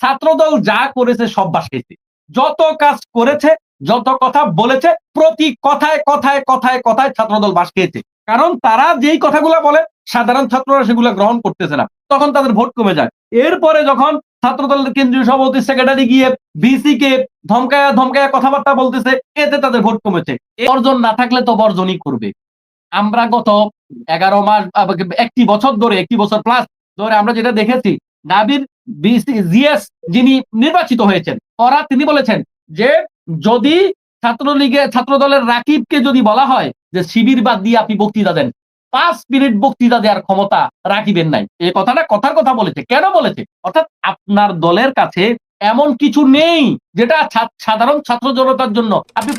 ছাত্রদল যা করেছে সব বাস খেয়েছে যত কাজ করেছে, যত কথা বলেছে, প্রতি কথায় কথায় কথায় কথায় ছাত্রদল বাস খেয়েছে কারণ তারা যেই কথাগুলো বলে, সাধারণ ছাত্ররা সেগুলো গ্রহণ করতেছে না। তখন তাদের ভোট কমে যায়। এরপরে যখন ছাত্রদলের কেন্দ্রীয় সভাপতি, সেক্রেটারি গিয়ে বিসি কে ধমকায়া ধমকায়া কথাবার্তা বলতেছে, এতে তাদের ভোট কমেছে। বর্জন না থাকলে তো বর্জনই করবে। আমরা গত এগারো মাস একটি বছর ধরে, একটি বছর প্লাস ধরে আমরা যেটা দেখেছি, নাবির জিএস যিনি নির্বাচিত হয়েছেন, ওরা তিনি বলেছেন যে যদি ছাত্রলীগে, ছাত্রদলের রাকিবকে যদি বলা হয় যে শিবির বাদ দিয়ে আপনি বক্তৃতা দেন, পাঁচ মিনিট বক্তৃতা দেওয়ার ক্ষমতা রাকিবের নাই। এই কথাটা কথার কথা বলেছে। কেন বলেছে? অর্থাৎ আপনার দলের কাছে এমন কিছু নেই যেটা সাধারণ ছাত্র জনতার জন্য। আপনি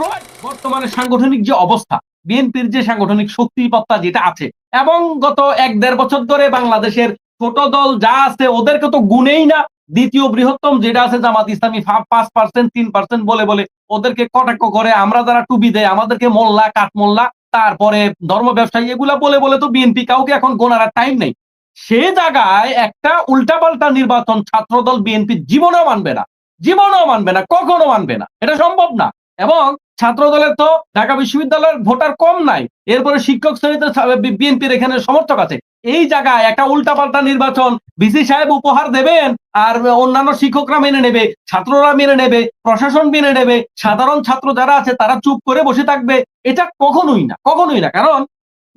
বর্তমানে সাংগঠনিক যে অবস্থা, বিএনপির যে সাংগঠনিক শক্তিপত্তা যেটা আছে, এবং গত এক দেড় বছর ধরে বাংলাদেশের ছোট দল যা আছে ওদেরকে তো গুনেই না। দ্বিতীয় বৃহত্তম যেটা আছে, জামাত ইসলামী পাঁচ পার্সেন্ট তিন পার্সেন্ট বলে বলে ওদেরকে কটাক্ষ করে, আমরা যারা টুপি দেয় আমাদেরকে মোল্লা, কাঠমোল্লা, তারপরে ধর্ম ব্যবসায়ী এগুলা বলে বলে তো বিএনপি কাউকে এখন গোনার টাইম নেই। সে জায়গায় একটা উল্টাপাল্টা নির্বাচন ছাত্রদল বিএনপি জীবনেও মানবে না। জীবনেও মানবে না, কখনো মানবে না। এটা সম্ভব না। এবং ছাত্র দলের তো ঢাকা বিশ্ববিদ্যালয়ের ভোটার কম নাই। এরপরে শিক্ষক শ্রেণীতে বিএনপির এখানে সমর্থক আছে। এই জায়গায় একটা উল্টাপাল্টা নির্বাচন বিসি সাহেব উপহার দেবেন আর অন্যান্য শিক্ষকরা মেনে নেবে, ছাত্ররা মেনে নেবে, প্রশাসন মেনে নেবে, সাধারণ ছাত্র যারা আছে তারা চুপ করে বসে থাকবে। এটা কখনোই না কখনোই না। কারণ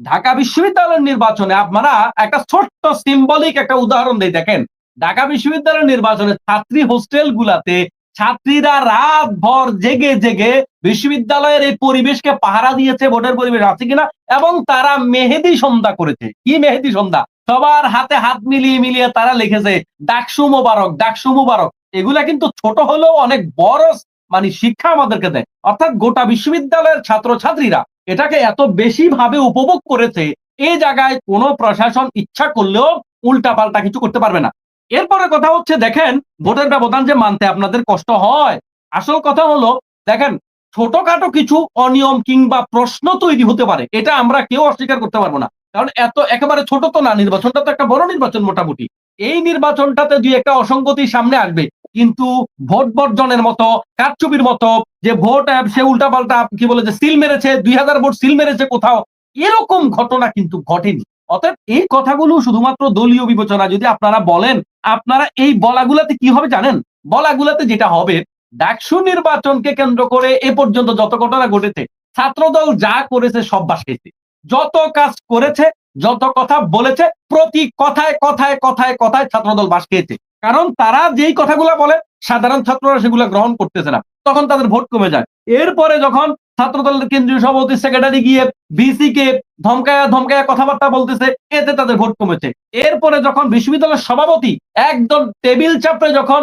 ঢাকা বিশ্ববিদ্যালয়ের নির্বাচনে আপনারা একটা ছোট্ট সিম্বলিক একটা উদাহরণ দেই দেখেন। ঢাকা বিশ্ববিদ্যালয়ের নির্বাচনে ছাত্রী হোস্টেল গুলাতে ছাত্রীরা রাত ভর জেগে জেগে বিশ্ববিদ্যালয়ের এই পরিবেশকে পাহারা দিয়েছে, ভোটের পরিবেশ আছে কিনা? এবং তারা মেহেদি সন্ধ্যা করেছে। কি মেহেদি সন্ধ্যা? সবার হাতে হাত মিলিয়ে মিলিয়ে তারা লিখেছে, ডাকসু মোবারক ডাকসু মোবারক। এগুলা কিন্তু ছোট হলেও অনেক বড় মানে শিক্ষা আমাদেরকে দেয়। অর্থাৎ গোটা বিশ্ববিদ্যালয়ের ছাত্র ছাত্রীরা এটাকে এত বেশি ভাবে উপভোগ করেছে এই জায়গায় কোনো প্রশাসন ইচ্ছা করলেও উল্টা পাল্টা কিছু করতে পারবে না। এরপরে কথা হচ্ছে, দেখেন, ভোটের ব্যবধান যে মানতে আপনাদের কষ্ট হয়। আসল কথা হলো, দেখেন, ছোটখাটো কিছু অনিয়ম কিংবা প্রশ্ন তৈরি হতে পারে, এটা আমরা কেউ অস্বীকার করতে পারব না। কারণ এত একেবারে ছোট তো না, নির্বাচনটা তো একটা বড় নির্বাচন মোটামুটি। এই নির্বাচনটাতে দুই একটা অসঙ্গতি সামনে আসবে, কিন্তু ভোট বর্জনের মতো, কারচুপির মতো, যে ভোট অ্যাপ সে উল্টাপাল্টা কি বলে যে, সিল মেরেছে, দুই হাজার ভোট সিল মেরেছে কোথাও, এরকম ঘটনা কিন্তু ঘটেনি। অতএব এই কথাগুলো শুধুমাত্র দলীয় বিবেচনা যদি আপনারা বলেন, আপনারা এই বলাগুলাতে কি হবে জানেন? বলাগুলাতে যেটা হবে, ডাকসু নির্বাচনকে কেন্দ্র করে এ পর্যন্ত যত ঘটনা ঘটেছে, ছাত্রদল যা করেছে সব বাস খেয়েছে। যত কাজ করেছে, যত কথা বলেছে, প্রতি কথায় কথায় কথায় কথায় ছাত্রদল বাস খেয়েছে। কারণ তারা যেই কথাগুলো বলে, সাধারণ ছাত্ররা সেগুলো গ্রহণ করতেছে না। তখন তাদের ভোট কমে যায়। এরপরে যখন ছাত্রদলের কেন্দ্রীয় সভাপতি সেক্রেটারি গিয়ে বিসি কে ধমকায়া ধমকায়া কথাবার্তা বলতেছে, এতে তাদের ভোট কমেছে। এরপরে যখন বিশ্ববিদ্যালয়ের সভাপতি একদম টেবিল চাপড়ে যখন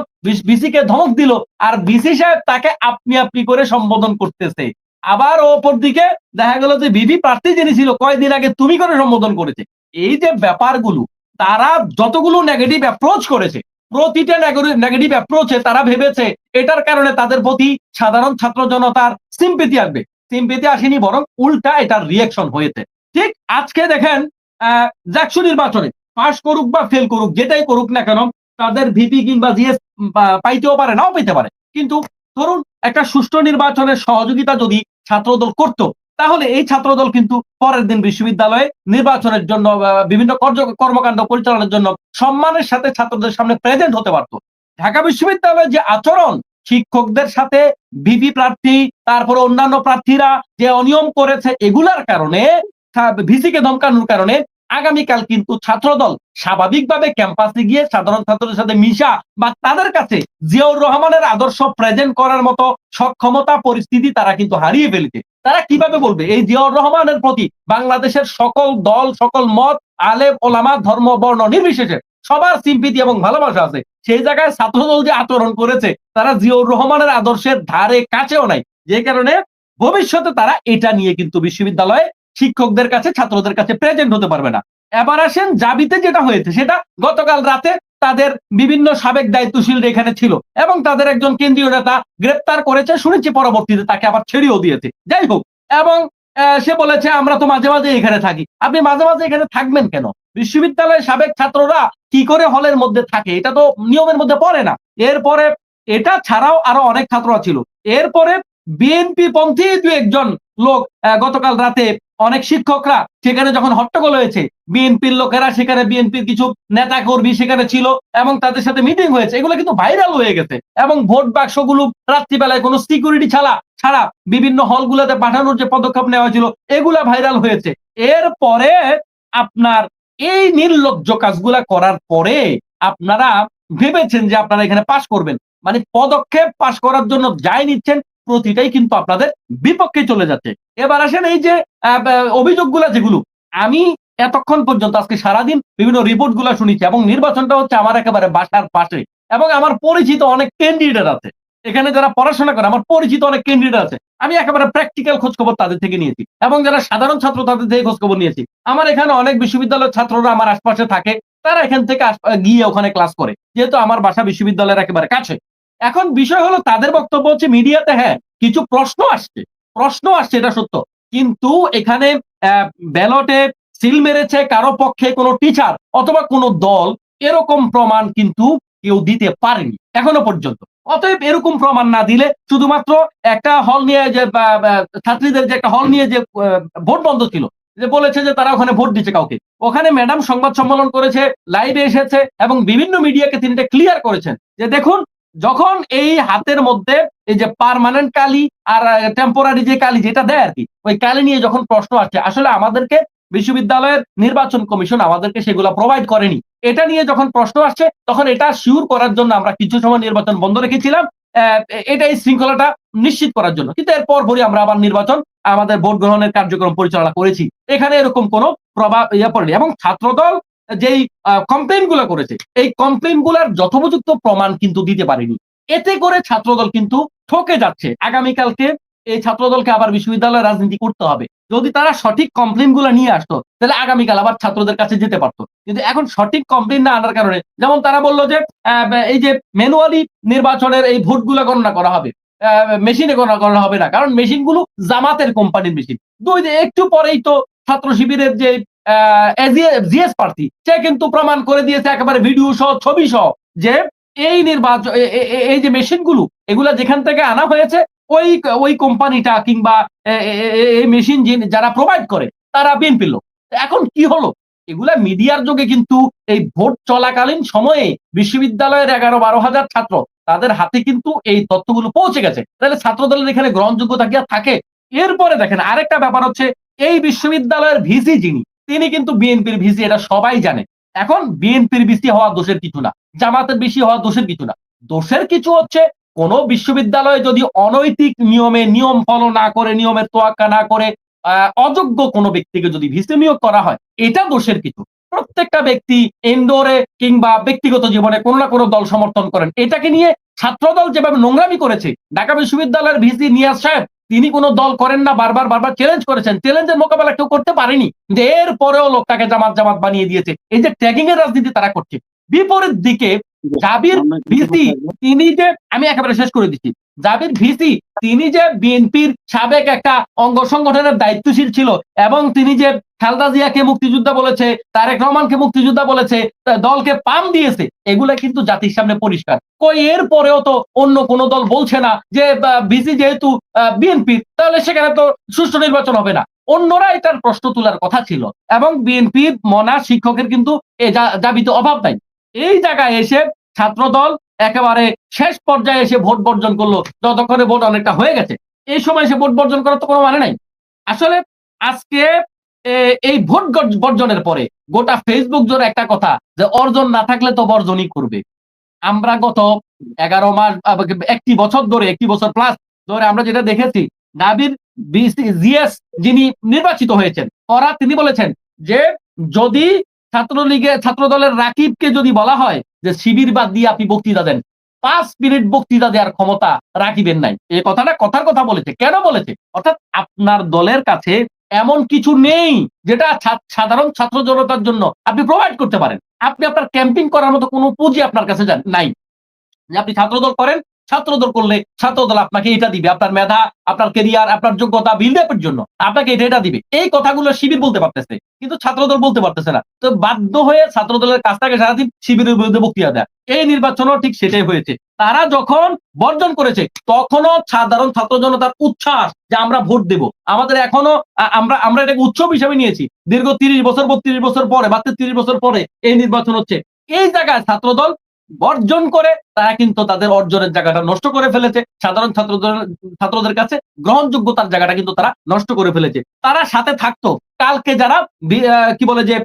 বিসি কে ধমক দিল, আর বিসি সাহেব তাকে আপনি আপনি করে সম্বোধন করতেছে। আবার ওপর দিকে দেখা গেল যে বিবি প্রার্থী যিনি ছিল কয়েকদিন আগে তুমি করে সম্বোধন করেছে। এই যে ব্যাপারগুলো, তারা যতগুলো নেগেটিভ অ্যাপ্রোচ করেছে প্রতিটা নেগেটিভ অ্যাপ্রোচে তারা ভেবেছে, এটার কারণে তাদের প্রতি সাধারণ ছাত্র জনতার সিম্পেতি আসবে। সিম্পেতি আসেনি, বরং উল্টা এটার রিয়েকশন হয়েছে। ঠিক আজকে দেখেন জাকসু নির্বাচনে পাশ করুক বা ফেল করুক, যেটাই করুক না কেন, তাদের ভিপি কিংবা জিএস পাইতেও পারে, নাও পেতে পারে। কিন্তু ধরুন, একটা সুষ্ঠু নির্বাচনের সহযোগিতা যদি ছাত্রদল করত তাহলে এই ছাত্রদল কিন্তু পরের দিন বিশ্ববিদ্যালয়ে নির্বাচনের জন্য বিভিন্ন কর্মকাণ্ড পরিচালনার জন্য সম্মানের সাথে ছাত্রদের সামনে প্রেজেন্ট হতে পারত। ঢাকা বিশ্ববিদ্যালয়ের যে আচরণ, শিক্ষকদের সাথে ভিপি প্রার্থী, তারপরে অন্যান্য প্রার্থীরা যে অনিয়ম করেছে এগুলার কারণে ভিসিকে ধমকানোর কারণে আগামীকাল কিন্তু ছাত্রদল স্বাভাবিকভাবে ক্যাম্পাসে গিয়ে সাধারণ ছাত্রদের সাথে মিশা বা তাদের কাছে জিয়াউর রহমানের আদর্শ প্রেজেন্ট করার মতো সক্ষমতা, পরিস্থিতি তারা কিন্তু হারিয়ে ফেলেছে। তারা কীভাবে বলবে? এই জিয়াউর রহমানের প্রতি বাংলাদেশের সকল দল, সকল মত, আলেম, ওলামা, ধর্ম, বর্ণ নির্বিশেষে সবার সিম্পিতি এবং ভালোবাসা আছে। সেই জায়গায় ছাত্রদল যে আচরণ করেছে, তারা জিয়াউর রহমানের আদর্শের ধারে কাছেও নাই। যে কারণে ভবিষ্যতে তারা এটা নিয়ে কিন্তু বিশ্ববিদ্যালয়ে শিক্ষকদের কাছে, ছাত্রদের কাছে প্রেজেন্ট হতে পারবে না। এবার আসেন জাবিতে যেটা হয়েছে, সেটা গতকাল রাতে তাদের বিভিন্ন সাবেক দায়িত্বশীল এখানে ছিল এবং তাদের একজন কেন্দ্রীয় নেতা গ্রেপ্তার করেছে, শুনেছি পরবর্তীতে তাকে আবার ছেড়েও দিয়েছে। যাই হোক, এবং সে বলেছে, আমরা তো মাঝে মাঝে এখানে থাকি। আপনি মাঝে মাঝে এখানে থাকবেন কেন? বিশ্ববিদ্যালয়ের সাবেক ছাত্ররা কি করে হলের মধ্যে থাকে? এটা তো নিয়মের মধ্যে পড়ে না। এরপরে, এটা ছাড়াও আরও অনেক ছাত্ররা ছিল। এরপরে বিএনপি পন্থী দু একজন লোক গতকাল রাতে অনেক শিক্ষকরা সেখানে যখন হট্টগোল হয়েছে, বিএনপির লোকেরা সেখানে বিএনপির কিছু নেতা কর্মী সেখানে ছিল এবং তাদের সাথে মিটিং হয়েছে। এগুলো কিন্তু ভাইরাল হয়ে গেছে এবং ভোট বাক্সগুলো রাত্রিবেলায় কোনো সিকিউরিটি ছাড়া ছাড়া বিভিন্ন হলগুলোতে পাঠানোর যে পদক্ষেপ নেওয়া হয়েছিল, এগুলা ভাইরাল হয়েছে। এরপরে আপনার এই নির্লজ্জ কাজগুলা করার পরে আপনারা ভেবেছেন যে আপনারা এখানে পাশ করবেন। মানে পদক্ষেপ পাশ করার জন্য যাই নিচ্ছেন, প্রতিটাই কিন্তু আপনাদের বিপক্ষে চলে যাচ্ছে। এবার আসেন এই যে অভিযোগগুলা যেগুলো, আমি এতক্ষণ পর্যন্ত, আজকে সারাদিন বিভিন্ন রিপোর্টগুলা শুনেছি এবং নির্বাচনটা হচ্ছে আমার একেবারে বাসার পাশে এবং আমার পরিচিত অনেক ক্যান্ডিডেট আছে। এখানে যারা পড়াশোনা করে, আমার পরিচিত অনেক ক্যান্ডিডেট আছে। আমি একেবারে প্র্যাকটিক্যাল খোঁজ খবর তাদের থেকে নিয়েছি এবং যারা সাধারণ ছাত্র, তাদের থেকে খোঁজ খবর নিয়েছি। আমার এখানে অনেক বিশ্ববিদ্যালয়ের ছাত্ররা আমার আশপাশে থাকে, তারা এখান থেকে গিয়ে ওখানে ক্লাস করে, যেহেতু আমার বাসা বিশ্ববিদ্যালয়ের একেবারে কাছে। এখন বিষয় হলো, তাদের বক্তব্য হচ্ছে মিডিয়াতে হ্যাঁ কিছু প্রশ্ন আসছে। প্রশ্ন আসছে, এটা সত্য। কিন্তু এখানে ব্যালটে সিল মেরেছে কারও পক্ষে কোনো টিচার অথবা কোনো দল। এরকম প্রমাণ কিন্তু কেউ দিতে পারেনি, এখনও পর্যন্ত। অতএব এরকম প্রমাণ না দিলে শুধুমাত্র একটা হল নিয়ে যে ছাত্রীদের যে একটা হল নিয়ে যে ভোট বন্ধ ছিল, যে বলেছে যে তারা ওখানে ভোট দিচ্ছে কাউকে। ওখানে ম্যাডাম সংবাদ সম্মেলন করেছে লাইভে এসেছে এবং বিভিন্ন মিডিয়াকে তিনি ক্লিয়ার করেছেন যে দেখুন যখন এই হাতের মধ্যে এই যে পার্মানেন্ট কালি আর টেম্পোরারি যে কালি যেটা দেয় আর কি, ওই কালি নিয়ে যখন প্রশ্ন আসছে আসলে আমাদেরকে বিশ্ববিদ্যালয়ের নির্বাচন কমিশন আমাদেরকে সেগুলো প্রোভাইড করেনি। এটা নিয়ে যখন প্রশ্ন আসছে তখন এটা শিওর করার জন্য আমরা কিছু সময় নির্বাচন বন্ধ রেখেছিলাম এটা এই শৃঙ্খলাটা নিশ্চিত করার জন্য। কিন্তু এরপর পরপরই আমরা আবার নির্বাচন, আমাদের ভোট গ্রহণের কার্যক্রম পরিচালনা করেছি। এখানে এরকম কোনো প্রভাব ইয়ে পড়েনি। এবং ছাত্রদল যেই কমপ্লেনগুলো করেছে, এই কমপ্লেনগুলার যথোপযুক্ত প্রমাণ কিন্তু দিতে পারেনি। এতে করে ছাত্রদল কিন্তু ঠকে যাচ্ছে। আগামীকালকে এই ছাত্রদলকে আবার বিশ্ববিদ্যালয়ে রাজনীতি করতে হবে। যদি তারা সঠিক কমপ্লেনগুলো নিয়ে আসতো, তাহলে আগামীকাল আবার ছাত্রদের কাছে যেতে পারতো। কিন্তু এখন সঠিক কমপ্লেন না আনার কারণে, যেমন তারা বলল যে এই যে ম্যানুয়ালি নির্বাচনের এই ভোটগুলো গণনা করা হবে মেশিনে গণনা করা হবে না। কারণ মেশিনগুলো জামাতের কোম্পানির মেশিন দুই, একটু পরেই তো ছাত্র শিবিরের যে জিএস প্রার্থী সে কিন্তু প্রমাণ করে দিয়েছে একেবারে ভিডিও সহ, ছবি সহ যে এই নির্বাচন এই যে মেশিনগুলো, এগুলা যেখান থেকে আনা হয়েছে, ওই ওই কোম্পানিটা কিংবা এই মেশিন যারা প্রোভাইড করে, তারা বিএনপির লোক। এখন কি হলো? এগুলা মিডিয়ার যোগে কিন্তু এই ভোট চলাকালীন সময়ে বিশ্ববিদ্যালয়ের এগারো বারো হাজার ছাত্র, তাদের হাতে কিন্তু এই তথ্যগুলো পৌঁছে গেছে। তাহলে ছাত্র দলের এখানে গ্রহণযোগ্যতা কি থাকে? এরপরে দেখেন, আরেকটা ব্যাপার হচ্ছে, এই বিশ্ববিদ্যালয়ের ভিসি যিনি তিনি কিন্তু বিএনপির ভিসি, এটা সবাই জানে। এখন বিএনপির বেশি হওয়া দোষের কিছু না, জামাতের বেশি হওয়া দোষের কিছু না। দোষের কিছু হচ্ছে, কোন বিশ্ববিদ্যালয়ে যদি অনৈতিক নিয়মে নিয়ম ফলো না করে, নিয়মের তোয়াক্কা না করে অযোগ্য কোনো ব্যক্তিকে যদি ভিসি নিয়োগ করা হয়, এটা দোষের কিছু। প্রত্যেকটা ব্যক্তি ইনডোরে কিংবা ব্যক্তিগত জীবনে কোনো না কোনো দল সমর্থন করেন। এটাকে নিয়ে ছাত্রদল যেভাবে নোংরামি করেছে, ঢাকা বিশ্ববিদ্যালয়ের ভিসি নিয়াজ সাহেব তিনি কোনো দল করেন না বারবার বারবার চ্যালেঞ্জ করেছেন। চ্যালেঞ্জের মোকাবেলা কেউ করতে পারেনি। কিন্তু এর পরেও লোকটাকে জামাত জামাত বানিয়ে দিয়েছে। এই যে ট্যাগিং এর রাজনীতি তারা করছে। বিপরীত দিকে জাবির বিসি তিনি যে আমি একেবারে শেষ করে দিচ্ছি। জাবির ভিসি, তিনি যে বিএনপির সাবেক একটা অঙ্গ সংগঠনের দায়িত্বশীল ছিল এবং তিনি যে খালদা জিয়াকে মুক্তিযোদ্ধা বলেছে, তারেক রহমানকে মুক্তিযোদ্ধা বলেছে দলকে পাম দিয়েছে, এগুলা কিন্তু জাতির সামনে পরিষ্কার। কই এর পরেও তো অন্য কোন দল বলছে না যে ভিসি যেহেতু বিএনপির তাহলে সেখানে তো সুষ্ঠু নির্বাচন হবে না। অন্যরা এটার প্রশ্ন তোলার কথা ছিল এবং বিএনপির মনা শিক্ষকের কিন্তু এ জাবিতে অভাব নাই। এই জায়গায় এসে ছাত্রদল একেবারে শেষ পর্যায়ে এসে ভোট বর্জন করল। যতক্ষণে ভোট অনেকটা হয়ে গেছে। এই সময় এসে ভোট বর্জন করার তো কোনো মানে নাই। আসলে আজকে এই ভোট বর্জনের পরে গোটা ফেসবুক জোর একটা কথা যে, অর্জন না থাকলে তো বর্জনই করবে। আমরা গত এগারো মাস একটি বছর ধরে, একটি বছর প্লাস ধরে আমরা যেটা দেখেছি, নাবির জিএস যিনি নির্বাচিত হয়েছেন, ওরা তিনি বলেছেন যে, যদি ছাত্রলীগে ছাত্র দলের রাকিবকে যদি বলা হয় যে শিবির বাদ দিয়ে আপনি বক্তৃতা দেন, পাঁচ মিনিট বক্তৃতা দেওয়ার ক্ষমতা রাকিবেন নাই। এই কথাটা কথার কথা বলেছে। কেন বলেছে? অর্থাৎ আপনার দলের কাছে এমন কিছু নেই যেটা সাধারণ ছাত্র জনতার জন্য আপনি প্রোভাইড করতে পারেন। আপনি আপনার ক্যাম্পিং করার মতো কোনো পুঁজি আপনার কাছে নাই। আপনি ছাত্রদল করেন ছাত্রদল করলে ছাত্রদল আপনাকে এটা দিবে, আপনার মেধা, আপনার কেরিয়ার আপনার যোগ্যতা বিল্ড আপের জন্য। আপনাকে এটা এটা দিবে। এই কথাগুলো শিবির বলতে পারতেছে, কিন্তু ছাত্রদল বলতে পারতেছে না। তো বাধ্য হয়ে ছাত্রদলের কাছ থেকে সারাদিন শিবিরের বিরুদ্ধে বক্তৃতা দেয়। এই নির্বাচনও ঠিক সেটাই হয়েছে। তারা যখন বর্জন করেছে, তখনও সাধারণ ছাত্র জনতার উচ্ছ্বাস যে আমরা ভোট দেব। আমাদের এখনও আমরা আমরা এটাকে উৎসব হিসেবে নিয়েছি। দীর্ঘ তিরিশ বছর, বত্রিশ বছর পরে বা তেত্রিশ বছর পরে এই নির্বাচন হচ্ছে। এই জায়গায় ছাত্রদল বর্জন করে, তারা কিন্তু তাদের অর্জনের জায়গাটা নষ্ট করে ফেলেছে। সাধারণ ছাত্রদের ছাত্রদের কাছে গ্রহণযোগ্যতার জায়গাটা কিন্তু তারা নষ্ট করে ফেলেছে। তারা সাথে থাকতো। কালকে যারা কি বলে যে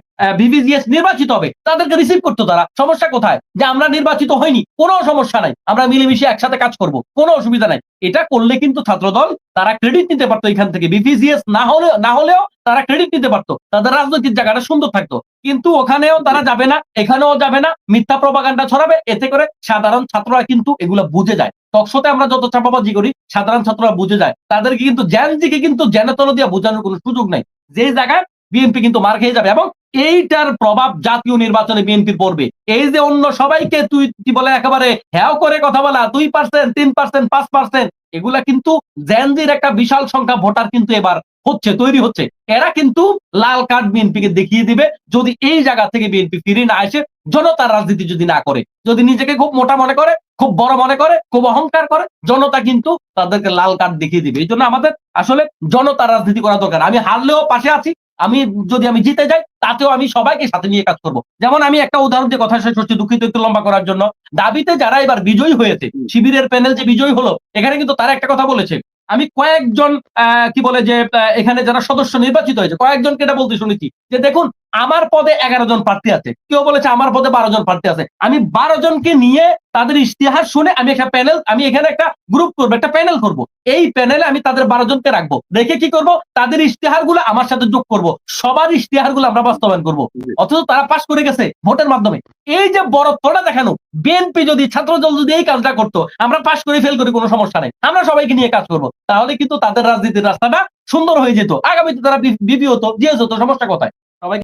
বিবিজিএস নির্বাচিত হবে, তাদেরকে রিসিভ করতো তারা। সমস্যা কোথায়? যে আমরা নির্বাচিত হয়নি, কোনো সমস্যা নাই। আমরা মিলেমিশে একসাথে কাজ করব, কোনো অসুবিধা নাই। এটা করলে কিন্তু ছাত্রদল তারা ক্রেডিট নিতে পারতো এখান থেকে। বিপিজিএস না হলে, না হলেও তারা ক্রেডিট নিতে পারতো। তাদের রাজনৈতিক জায়গাটা সুন্দর থাকতো। কিন্তু ওখানেও তারা যাবে না, এখানেও যাবে না। মিথ্যা প্রপাগান্ডা ছড়াবে, এতে করে সাধারণ ছাত্ররা কিন্তু এগুলো বুঝে যায়। টকশোতে আমরা যত চাপাবাজি করি, সাধারণ ছাত্ররা বুঝে যায়। তাদেরকে কিন্তু জ্যানজিকে কিন্তু জ্যানতল দিয়ে বোঝানোর কোনো সুযোগ নাই। যে জায়গায় বিএনপি কিন্তু মার খেয়ে যাবে এবং এইটার প্রভাব জাতীয় নির্বাচনে বিএনপি পড়বে। এই যে অন্য সবাইকে তুই কি বলে একেবারে হ্যাও করে কথা বলা, দুই পার্সেন্ট তিন পার্সেন্ট পাঁচ পার্সেন্ট এগুলা কিন্তু জেনজির একটা বিশাল সংখ্যা ভোটার কিন্তু এবার হচ্ছে তৈরি হচ্ছে। এরা কিন্তু লাল কার্ড বিএনপিকে দেখিয়ে দিবে। যদি এই জায়গা থেকে বিএনপি ফিরে না আসে জনতার রাজনীতি যদি না করে যদি নিজেকে খুব মোটা মনে করে খুব বড় মনে করে খুব অহংকার করে জনতা কিন্তু তাদেরকে লাল কার্ড দেখিয়ে দিবে। এই জন্য আমাদের আসলে জনতার রাজনীতি করা দরকার। আমি হারলেও পাশে আছি আমি যদি আমি জিতে যাই তাতেও আমি সবাইকে সাথে নিয়ে কাজ করব। যেমন আমি একটা উদাহরণ দিয়ে কথা শেষ করছি দুঃখিত একটু লম্বা করার জন্য। দাবিতে যারা এবার বিজয়ী হয়েছে শিবিরের প্যানেল যে বিজয়ী হলো এখানে কিন্তু তারা একটা কথা বলেছে। আমি কয়েকজন কি বলে যে এখানে যারা সদস্য নির্বাচিত হয়েছে, কয়েকজনকে এটা বলতে শুনেছি। যে দেখুন আমার পদে এগারো জন প্রার্থী আছে। কেউ বলেছে আমার পদে বারো জন প্রার্থী আছে। আমি বারো জনকে নিয়ে তাদের ইশতেহার শুনে আমি একটা প্যানেল, আমি এখানে একটা গ্রুপ করব, একটা প্যানেল করব। এই প্যানেলে আমি তাদের বারো জনকে রাখব। রেখে কি করব? তাদের ইশতেহারগুলো আমার সাথে যোগ করব। সবার ইশতেহারগুলো আমরা বাস্তবায়ন করব। অথচ তারা পাশ করে গেছে ভোটের মাধ্যমে। এই যে বড়ত্বটা দেখানো, বিএনপি যদি, ছাত্রদল যদি এই কাজটা করতো, আমরা পাশ করে ফেল করি, কোনো সমস্যা নেই। আমরা সবাইকে নিয়ে কাজ করব। তাহলে কিন্তু তাদের রাজনীতির রাস্তাটা সুন্দর হয়ে যেত। আগামীতে তারা বিপি হতো জিএস হতো সমস্যা কোথায়?